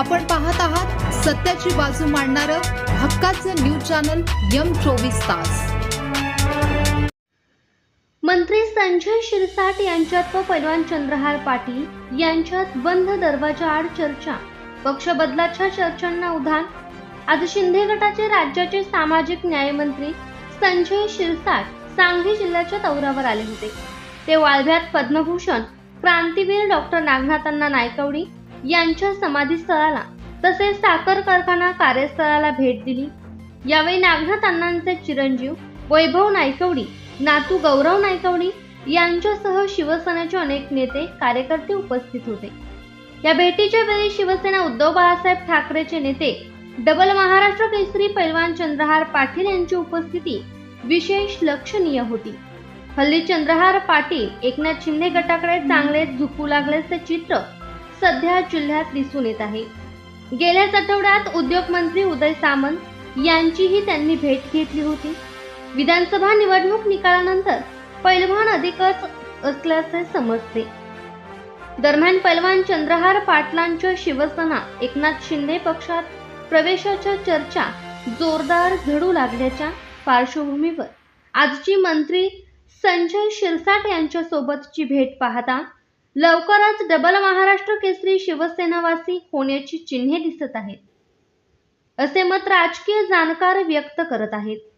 आपण पाहत आहात सत्याची बाजू मांडणारं हक्काचं न्यूज चॅनल यम चोवीस तास. मंत्री संजय शिरसाट यांच्यात व पैलवान चंद्रहार पाटील यांच्यात बंद दरवाजा आड चर्चा. पक्ष बदलाच्या चर्चांना उधाण. आज शिंदे गटाचे राज्याचे सामाजिक न्यायमंत्री संजय शिरसाट सांगली जिल्ह्याच्या दौऱ्यावर आले होते. ते वाळव्यात पद्मभूषण क्रांतीवीर डॉक्टर नागनाथांना नायकवडी यांच्या समाधीस्थळाला तसेच साखर कारखाना कार्यस्थळाला भेट दिली. यावेळी नागनाथ अण्णांचे चिरंजीव वैभव नायकवडी नातू गौरव नायकवडी यांच्यासह शिवसेनेचे अनेक नेते कार्यकर्ते उपस्थित होते. या भेटीच्या वेळी शिवसेना उद्धव बाळासाहेब ठाकरेचे नेते डबल महाराष्ट्र केसरी पैलवान चंद्रहार पाटील यांची उपस्थिती विशेष लक्षणीय होती. हल्ली चंद्रहार पाटील एकनाथ शिंदे गटाकडे चांगले झुकू लागल्याचे चित्र सध्या जिल्ह्यात दिसून येत आहे. गेल्याच आठवड्यात उद्योग मंत्री उदय सामंत यांचीही त्यांनी भेट घेतली होती. विधानसभा निवडणूक निकालानंतर पैलवान अधिकच असल्याचे समजते. दरम्यान पैलवान चंद्रहार पाटलांच्या शिवसेना एकनाथ शिंदे पक्षात प्रवेशाच्या चर्चा जोरदार झडू लागल्याच्या पार्श्वभूमीवर आजची मंत्री संजय शिरसाट यांच्यासोबतची भेट पाहता लवकरच डबल महाराष्ट्र केसरी शिवसेनावासी होण्याची चिन्हे दिसत आहेत. असे मत राजकीय जाणकार व्यक्त करत आहेत.